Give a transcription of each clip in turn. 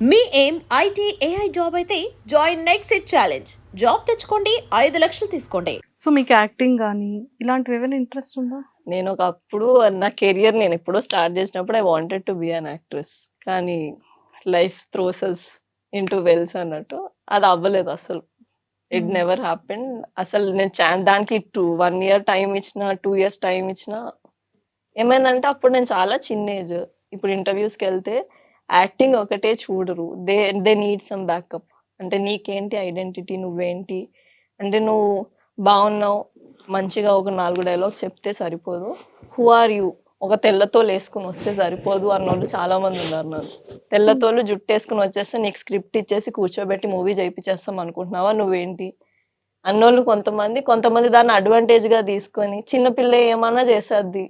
మీ ఏం IT AI job అయితే join next it challenge job తెచ్చుకోండి ఐదు లక్షలు తీసుకోండి. సో మీకు యాక్టింగ్ కానీ ఇలాంటివి ఏమైనా ఇంట్రెస్ట్ ఉందా? నేను ఒకప్పుడు నా కెరియర్ నేను ఎప్పుడో స్టార్ట్ చేసినప్పుడు I wanted to be an actress కానీ life throws in to wells అన్నట్టు అది అవ్వలేదు అసలు. ఇట్. నెవర్ హ్యాపెన్ అసలు నేను ఛాన్ దానికి టూ వన్ ఇయర్ టైం ఇచ్చిన టూ ఇయర్స్ టైం ఇచ్చిన ఏమైందంటే అప్పుడు నేను చాలా చిన్న ఏజ్ ఇప్పుడు ఇంటర్వ్యూస్కి వెళ్తే యాక్టింగ్ ఒకటే చూడరు. They they need some backup. అంటే నీకేంటి ఐడెంటిటీ నువ్వేంటి? అంటే నువ్వు బాగున్నావు మంచిగా ఒక నాలుగు డైలాగ్స్ చెప్తే సరిపోదు. హూ ఆర్ యూ ఒక తెల్లతోలు వేసుకుని వస్తే సరిపోదు అన్నోళ్ళు చాలా మంది ఉన్నారు నాకు తెల్లతోలు జుట్టు వేసుకుని వచ్చేస్తే నీకు స్క్రిప్ట్ ఇచ్చేసి కూర్చోబెట్టి మూవీ చేయించేస్తాం అనుకుంటున్నావా? నువ్వేంటి? అన్నోళ్ళు కొంతమంది కొంతమంది దాన్ని advantage గా తీసుకొని చిన్నపిల్ల ఏమన్నా చేసేది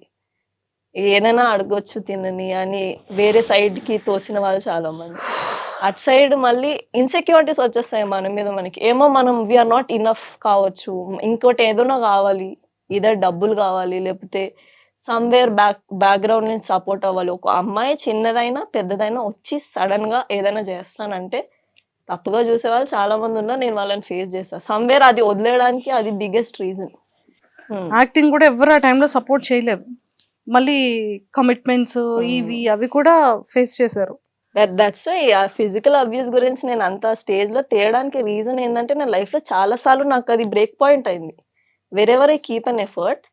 ఏదైనా అడగొచ్చు తినని అని వేరే సైడ్కి తోసిన వాళ్ళు చాలా మంది అటు సైడ్ మళ్ళీ ఇన్సెక్యూరిటీస్ వచ్చేస్తాయి మన మీద మనకి. ఏమో మనం వీఆర్ నాట్ ఇనఫ్ కావచ్చు. ఇంకోటి ఏదైనా కావాలి. ఇదర్ డబ్బులు కావాలి. లేకపోతే సమ్వేర్ బ్యాక్ బ్యాక్గ్రౌండ్ నుంచి సపోర్ట్ అవ్వాలి. ఒక అమ్మాయి చిన్నదైనా పెద్దదైనా వచ్చి సడన్గా ఏదైనా చేస్తానంటే తప్పుగా చూసే వాళ్ళు చాలా మంది ఉన్నారు. నేను వాళ్ళని ఫేస్ చేస్తాను సమ్వేర్ అది వదిలేయడానికి అది బిగ్గెస్ట్ రీజన్ యాక్టింగ్ కూడా ఎవరు ఆ టైంలో సపోర్ట్ చేయలేదు మళ్ళీ కమిట్మెంట్స్ ఇవి అవి కూడా ఫేస్ చేశారు. దట్స్ ఫిజికల్ అబ్యూస్ గురించి నేను అంత స్టేజ్లో తేయడానికి రీజన్ ఏంటంటే నా లైఫ్లో చాలా సార్లు నాకు అది బ్రేక్ పాయింట్ అయింది. Wherever I keep an effort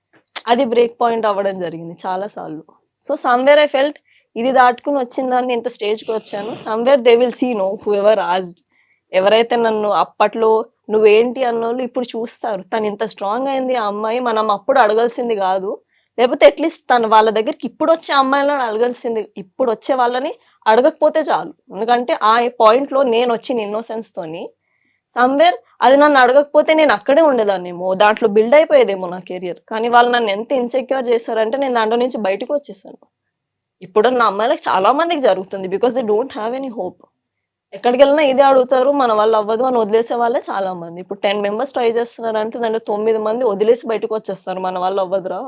అది బ్రేక్ పాయింట్ అవ్వడం జరిగింది చాలా సార్లు. సో సమ్వేర్ ఐ ఫెల్ట్ ఇది దాటుకుని వచ్చిందని ఇంత స్టేజ్కి వచ్చాను. Somewhere they will see no whoever asked ఎవరైతే నన్ను అప్పట్లో నువ్వేంటి అన్నోళ్ళు ఇప్పుడు చూస్తారు. తను ఇంత స్ట్రాంగ్ అయింది ఆ అమ్మాయి మనం అప్పుడు అడగాల్సింది కాదు. లేకపోతే అట్లీస్ట్ తను వాళ్ళ దగ్గరికి ఇప్పుడు వచ్చే అమ్మాయిలను అడగాల్సింది ఇప్పుడు వచ్చే వాళ్ళని అడగకపోతే చాలు. ఎందుకంటే ఆ పాయింట్లో లో నేను వచ్చిన innocence తోని సమ్వేర్ అది నన్ను అడగకపోతే నేను అక్కడే ఉండేదాన్నేమో దాంట్లో బిల్డ్ అయిపోయేదేమో నా కెరియర్ కానీ వాళ్ళు నన్ను ఎంత ఇన్సెక్యూర్ చేశారంటే నేను దాంట్లో నుంచి బయటకు వచ్చేసాను. ఇప్పుడు నా అమ్మాయిలకు చాలా మందికి జరుగుతుంది because they don't have any hope ఎక్కడికి వెళ్ళినా ఇదే అడుగుతారు మన వాళ్ళు అవ్వదు అని వదిలేసే వాళ్ళే చాలా మంది. ఇప్పుడు టెన్ మెంబర్స్ ట్రై చేస్తున్నారు అంటే దాంట్లో తొమ్మిది మంది వదిలేసి బయటకు వచ్చేస్తారు మన వాళ్ళు అవ్వదురా.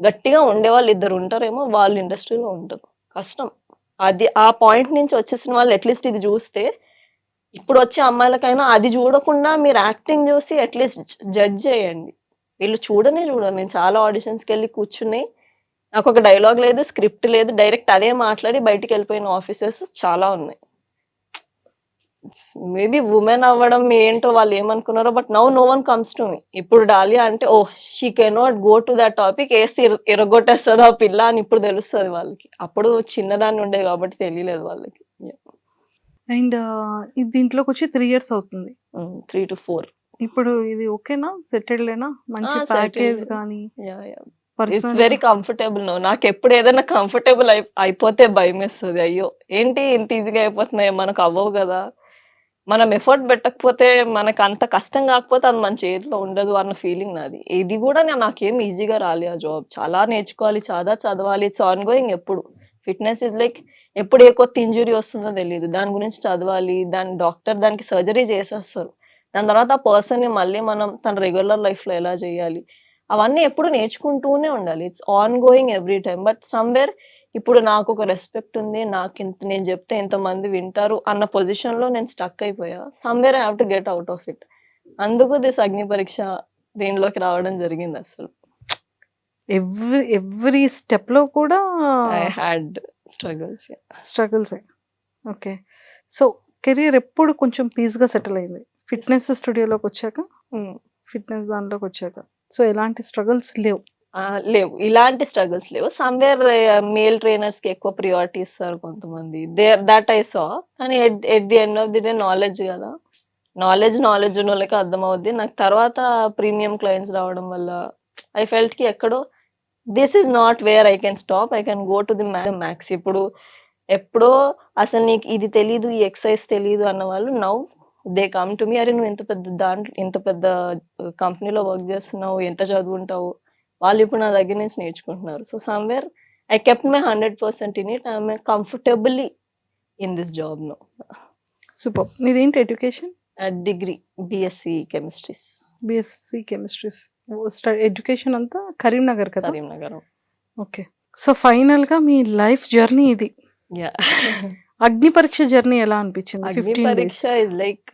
గట్టిగా ఉండే వాళ్ళు ఇద్దరు ఉంటారేమో వాళ్ళు ఇండస్ట్రీలో ఉంటారు కష్టం. అది ఆ పాయింట్ నుంచి వచ్చేసిన వాళ్ళు అట్లీస్ట్ ఇది చూస్తే ఇప్పుడు వచ్చే అమ్మాయిలకైనా అది చూడకుండా మీరు యాక్టింగ్ చూసి అట్లీస్ట్ జడ్జ్ చేయండి. వీళ్ళు చూడనే చూడండి నేను చాలా ఆడిషన్స్కి వెళ్ళి కూర్చుని నాకు ఒక డైలాగ్ లేదు స్క్రిప్ట్ లేదు డైరెక్ట్ అదే మాట్లాడి బయటికి వెళ్ళిపోయిన ఆఫీసర్స్ చాలా ఉన్నాయి. మేబీ ఉమెన్ అవ్వడం ఏంటో వాళ్ళు ఏమనుకున్నారో but now no one comes to me ఇప్పుడు డాలియా అంటే ఓ she cannot go to that topic వేసి ఇరగొట్టేస్తుంది ఆ పిల్ల అని ఇప్పుడు తెలుస్తుంది వాళ్ళకి. అప్పుడు చిన్నదాన్ని ఉండే కాబట్టి తెలియలేదు వాళ్ళకి. అండ్ దీంట్లోకి వచ్చి త్రీ ఇయర్స్ అవుతుంది. త్రీ టు ఫోర్ ఇప్పుడు ఇది ఓకేనా? సెటిల్డ్ ఏనా? మంచి. ప్యాకేజ్ కానీ ఇట్స్ వెరీ కంఫర్టబుల్ నో నాకు ఎప్పుడు ఏదైనా కంఫర్టబుల్ అయి అయిపోతే భయం వేస్తుంది అయ్యో ఏంటి ఇంత ఈజీగా అయిపోతున్నాయి? మనకు అవ్వవు కదా. మనం ఎఫర్ట్ పెట్టకపోతే మనకు అంత కష్టం కాకపోతే అది మన చేతిలో ఉండదు అన్న ఫీలింగ్ నాది. ఇది కూడా నేను నాకేం ఈజీగా రాలే ఆ జాబ్ చాలా నేర్చుకోవాలి చాలా చదవాలి. ఇట్స్ ఆన్ గోయింగ్ ఎప్పుడు. ఫిట్నెస్ ఇస్ లైక్ ఎప్పుడు ఏ కొత్త ఇంజురీ వస్తుందో తెలియదు. దాని గురించి చదవాలి దాని డాక్టర్ దానికి సర్జరీ చేసేస్తారు. దాని తర్వాత ఆ పర్సన్ని ని మళ్ళీ మనం తన రెగ్యులర్ లైఫ్లో ఎలా చేయాలి? అవన్నీ ఎప్పుడు నేర్చుకుంటూనే ఉండాలి. It's ongoing every time but somewhere ఇప్పుడు నాకు ఒక రెస్పెక్ట్ ఉంది నాకు ఇంత నేను చెప్తే ఇంతమంది వింటారు అన్న పొజిషన్లో నేను స్టక్ అయిపోయా. Somewhere I have to get out of it అందుకు దిస్ అగ్ని పరీక్ష దీనిలోకి రావడం జరిగింది అసలు. ఎవ్రీ ఎవ్రీ స్టెప్లో కూడా I had struggles struggles okay so career ఎప్పుడు కొంచెం పీస్గా సెటిల్ అయింది? ఫిట్నెస్ స్టూడియోలోకి వచ్చాక? ఫిట్నెస్ దాంట్లోకి వచ్చాక. సో ఎలాంటి స్ట్రగుల్స్ లేవు. లేవు. ఇలాంటి స్ట్రగుల్స్ లేవు. సమ్వేర్ మేల్ ట్రైనర్స్కి ఎక్కువ ప్రియారిటీ ఇస్తారు కొంతమంది. దే దట్ ఐ సా కానీ at the end of the day knowledge కదా. నాలెడ్జ్ నాలెడ్జ్ ఉన్న వాళ్ళకి అర్థమవుద్ది. నాకు తర్వాత ప్రీమియం క్లయింట్స్ రావడం వల్ల ఐ ఫెల్ట్కి ఎక్కడో this is not where I can stop I can go to the max ఇప్పుడు ఎప్పుడో అసలు నీకు ఇది తెలీదు ఈ ఎక్సైజ్ తెలీదు అన్న వాళ్ళు now they come to me అరే నువ్వు ఇంత పెద్ద దాంట్లో ఇంత పెద్ద కంపెనీలో వర్క్ చేస్తున్నావు ఎంత చదువుంటావు? వాళ్ళు ఇప్పుడు నా దగ్గర నుంచి నేర్చుకుంటున్నారు. So somewhere I kept my hundred percent in it I'm comfortably in this job no super నీదేంటి education? Degree BSc chemistries BSc chemistries education అంతా కరీంనగర్ కదా? కరీంనగర్ ఓకే. సో ఫైనల్గా మీ లైఫ్ జర్నీ ఇది. యా అగ్ని పరీక్ష జర్నీ ఎలా అనిపించింది? అగ్ని పరీక్ష ఇస్ లైక్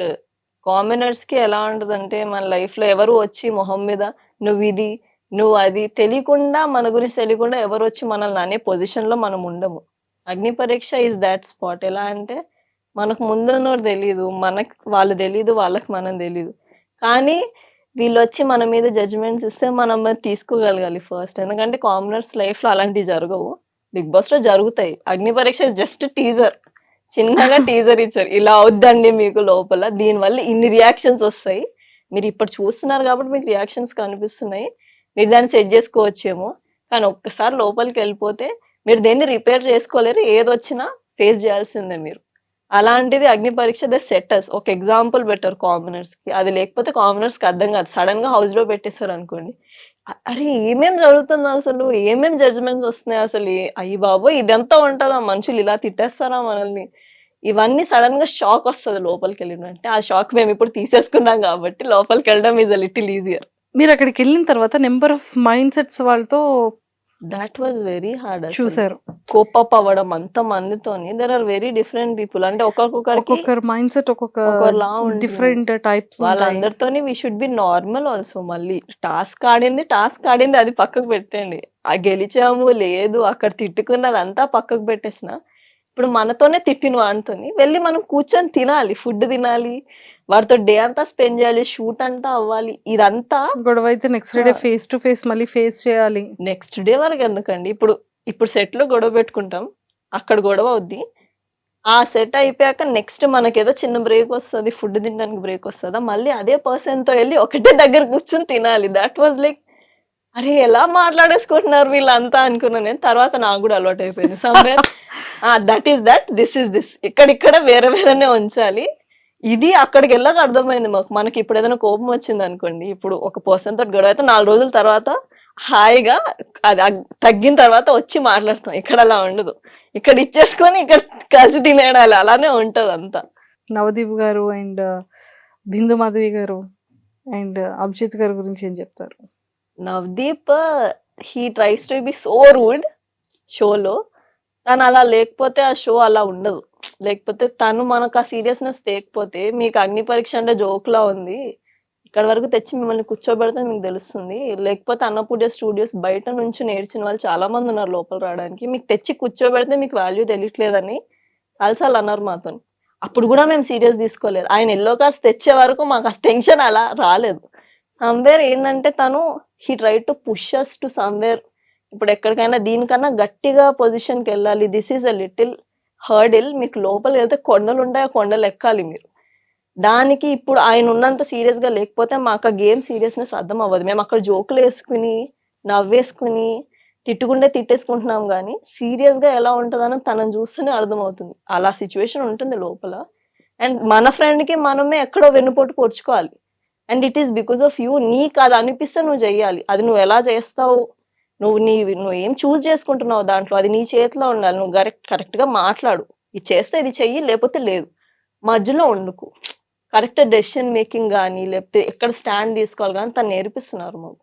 కామనర్స్కి ఎలా ఉంటదంటే మన లైఫ్లో ఎవరు వచ్చి మొహం మీద నువ్వు ఇది నువ్వు అది తెలియకుండా మన గురించి తెలియకుండా ఎవరు వచ్చి మనల్ని అనే పొజిషన్లో మనం ఉండము. అగ్ని పరీక్ష ఇస్ దాట్ స్పాట్ ఎలా అంటే మనకు ముందున్నోడు తెలియదు మనకు వాళ్ళు తెలియదు వాళ్ళకి మనం తెలియదు కానీ వీళ్ళు వచ్చి మన మీద జడ్జ్మెంట్స్ ఇస్తే మనం తీసుకోగలగాలి ఫస్ట్ ఎందుకంటే కామనర్స్ లైఫ్లో అలాంటివి జరగవు. బిగ్ బాస్లో జరుగుతాయి. అగ్ని పరీక్ష జస్ట్ టీజర్ చిన్నగా టీజర్ ఇచ్చారు. ఇలా అవుద్దండి మీకు లోపల. దీనివల్ల ఇన్ని రియాక్షన్స్ వస్తాయి. మీరు ఇప్పుడు చూస్తున్నారు కాబట్టి మీకు రియాక్షన్స్ కనిపిస్తున్నాయి. మీరు దాన్ని సెట్ చేసుకోవచ్చేమో. కానీ ఒక్కసారి లోపలికి వెళ్ళిపోతే మీరు దేన్ని రిపేర్ చేసుకోలేరు ఏది వచ్చినా ఫేస్ చేయాల్సిందే మీరు. అలాంటిది అగ్ని పరీక్ష ద సెటస్ ఒక ఎగ్జాంపుల్ పెట్టారు కామనర్స్కి. అది లేకపోతే కామనర్స్కి అర్థం కాదు. సడన్గా హౌస్ పెట్టేశారు అనుకోండి. అరే ఏమేం జరుగుతుంది అసలు? ఏమేం జడ్జ్మెంట్స్ వస్తున్నాయి అసలు? అయ్యి బాబు ఇదంతా ఉంటుందా? మనుషులు ఇలా తిట్టేస్తారా మనల్ని? ఇవన్నీ సడన్గా షాక్ వస్తుంది లోపలికి వెళ్ళిన అంటే ఆ షాక్ మేము ఇప్పుడు తీసేసుకున్నాం కాబట్టి లోపలికి వెళ్ళడం ఈజ్ అ లిటిల్ ఈజియర్ మీరు అక్కడికి వెళ్ళిన తర్వాత నెంబర్ ఆఫ్ మైండ్ సెట్స్ వాళ్ళతో దాట్ వాజ్ వెరీ హార్డ్ చూసారు కోపప్ అవ్వడం అంత మందితోని there are very different people అంటే ఒక్కొక్కరికి ఒక్కొక్కరు మైండ్ సెట్ ఒక్కొక్క ఒక్కొక్కలా. Different types వాళ్ళందరితోని we should be normal also మళ్ళీ. టాస్క్ ఆడింది టాస్క్ ఆడింది అది పక్కకు పెట్టండి. ఆ గెలిచాము లేదు అక్కడ తిట్టుకున్నది అంతా పక్కకు పెట్టేసిన ఇప్పుడు మనతోనే తిట్టిన వాడితోని వెళ్ళి మనం కూర్చొని తినాలి ఫుడ్ తినాలి వాడితో డే అంతా స్పెండ్ చేయాలి షూట్ అంతా అవ్వాలి ఇదంతా గొడవ అయితే next day. Face to face మళ్ళీ ఫేస్ చేయాలి. నెక్స్ట్ డే వరకు ఎందుకండి? ఇప్పుడు ఇప్పుడు set లో గొడవ పెట్టుకుంటాం అక్కడ గొడవ అవుద్ది. ఆ సెట్ అయిపోయాక నెక్స్ట్ మనకేదో చిన్న బ్రేక్ వస్తుంది ఫుడ్ తినడానికి బ్రేక్ వస్తుందా మళ్ళీ అదే person తో వెళ్ళి ఒకటే దగ్గర కూర్చొని తినాలి. దట్ వాజ్ లైక్ అరే ఎలా మాట్లాడేసుకుంటున్నారు వీళ్ళంతా అనుకున్నాను నేను. తర్వాత నాకు కూడా అలవాటు అయిపోయింది. Somewhere that is that this is this ఇక్కడిక్కడ వేరే వేరేనే ఉంచాలి. ఇది అక్కడికి వెళ్ళాక అర్థమైంది మాకు. మనకి ఇప్పుడు ఏదైనా కోపం వచ్చింది అనుకోండి ఇప్పుడు ఒక పర్సన్ తోటి గొడవ అయితే నాలుగు రోజుల తర్వాత హాయిగా అది తగ్గిన తర్వాత వచ్చి మాట్లాడతాం. ఇక్కడ అలా ఉండదు. ఇక్కడ ఇచ్చేసుకొని ఇక్కడ కలిసి తినేయాలి. అలానే ఉంటది అంతా. నవదీప్ గారు అండ్ బిందు మాధవి గారు అండ్ అభిజిత్ గారి గురించి ఏం చెప్తారు? Navdeep he tries to be so rude షోలో తను అలా లేకపోతే ఆ షో అలా ఉండదు. లేకపోతే తను మనకు ఆ సీరియస్నెస్ తేకపోతే మీకు అగ్ని పరీక్ష అంటే జోక్లా ఉంది. ఇక్కడ వరకు తెచ్చి మిమ్మల్ని కూర్చోబెడితే మీకు తెలుస్తుంది. లేకపోతే అన్నపూజ స్టూడియోస్ బయట నుంచి నేర్చిన వాళ్ళు చాలా మంది ఉన్నారు లోపల రావడానికి. మీకు తెచ్చి కూర్చోబెడితే మీకు వాల్యూ తెలియట్లేదని చాలాసార్లు అన్నారు మాతో అప్పుడు కూడా మేము సీరియస్ తీసుకోలేదు. ఆయన ఎల్లో కార్డ్స్ తెచ్చే వరకు మాకు ఆ టెన్షన్ అలా రాలేదు. సమ్వేర్ ఏంటంటే తను he try to push us to somewhere ఇప్పుడు ఎక్కడికైనా దీనికన్నా గట్టిగా పొజిషన్కి వెళ్ళాలి. This is a little hurdle మీకు లోపలికి వెళ్తే కొండలు ఉంటాయి ఆ కొండలు ఎక్కాలి మీరు. దానికి ఇప్పుడు ఆయన ఉన్నంత సీరియస్గా గా లేకపోతే మాకు ఆ గేమ్ సీరియస్నెస్ అర్థం అవ్వదు. మేము అక్కడ జోకులు వేసుకుని నవ్వేసుకుని తిట్టుకుంటే తిట్టేసుకుంటున్నాం కానీ సీరియస్గా ఎలా ఉంటుందని తనను చూస్తేనే అర్థమవుతుంది. అలా సిచ్యువేషన్ ఉంటుంది లోపల. అండ్ మన ఫ్రెండ్కి కి మనమే ఎక్కడో వెన్నుపోటు పొడుచుకోవాలి. And it is because of you నీకు అది అనిపిస్తే నువ్వు చెయ్యాలి. అది నువ్వు ఎలా చేస్తావు? నువ్వు నీ నువ్వు ఏం చూస్ చేసుకుంటున్నావు దాంట్లో? అది నీ చేతిలో ఉండాలి. నువ్వు కరెక్ట్ కరెక్ట్గా మాట్లాడు. ఇది చేస్తే ఇది చెయ్యి లేకపోతే లేదు. మధ్యలో ఉండుకు కరెక్ట్ డెసిషన్ మేకింగ్ కానీ లేకపోతే ఎక్కడ స్టాండ్ తీసుకోవాలి కానీ తను నేర్పిస్తున్నారు మాకు.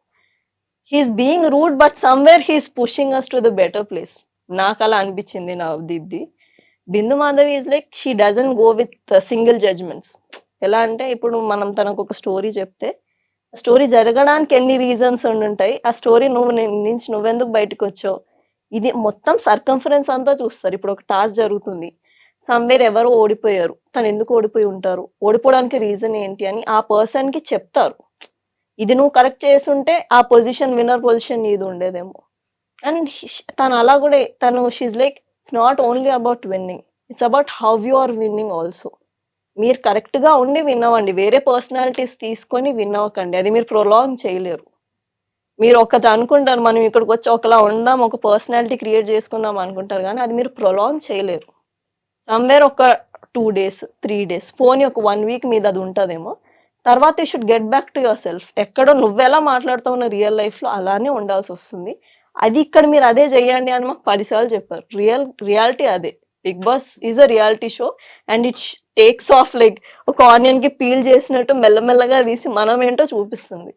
He's being rude but somewhere he's pushing us to the better place. నాకు అలా అనిపించింది నా దిద్ది. Bindu Madhavi is like she doesn't go with single judgements. ఎలా అంటే ఇప్పుడు మనం తనకు ఒక స్టోరీ చెప్తే స్టోరీ జరగడానికి ఎన్ని రీజన్స్ ఉండుంటాయి ఆ స్టోరీ నువ్వు నుంచి నువ్వెందుకు బయటకు వచ్చావు ఇది మొత్తం సర్కంఫరెన్స్ అంతా చూస్తారు. ఇప్పుడు ఒక టాస్క్ జరుగుతుంది. సమ్వేర్ ఎవరు ఓడిపోయారు. తను ఎందుకు ఓడిపోయి ఉంటారు? ఓడిపోవడానికి రీజన్ ఏంటి అని ఆ పర్సన్కి చెప్తారు. ఇది నువ్వు కరెక్ట్ చేస్తుంటే ఆ పొజిషన్ విన్నర్ పొజిషన్ ఇది ఉండేదేమో. అండ్ తను అలా కూడా తను she's like it's not only about winning it's about how you are winning also మీరు కరెక్ట్గా ఉండి విన్నవండి వేరే పర్సనాలిటీస్ తీసుకొని విన్నవకండి అది మీరు ప్రొలాంగ్ చేయలేరు. మీరు ఒకటి అనుకుంటారు మనం ఇక్కడికి వచ్చి ఒకలా ఉందాం ఒక పర్సనాలిటీ క్రియేట్ చేసుకుందాం అనుకుంటారు కానీ అది మీరు ప్రొలాంగ్ చేయలేరు. సమ్వేర్ ఒక టూ డేస్ త్రీ డేస్ పోనీ ఒక వన్ వీక్ మీద అది ఉంటుందేమో. తర్వాత you should get back to yourself ఎక్కడో నువ్వెలా మాట్లాడుతావు రియల్ లైఫ్లో అలానే ఉండాల్సి వస్తుంది. అది ఇక్కడ మీరు అదే చేయండి అని మాకు పదిసార్లు చెప్పారు. రియల్ రియాలిటీ అదే. Bigg Boss is a reality show and it takes off like ఒక ఆనియన్కి పీల్ చేసినట్టు మెల్లమెల్లగా తీసి మనం ఏంటో చూపిస్తుంది.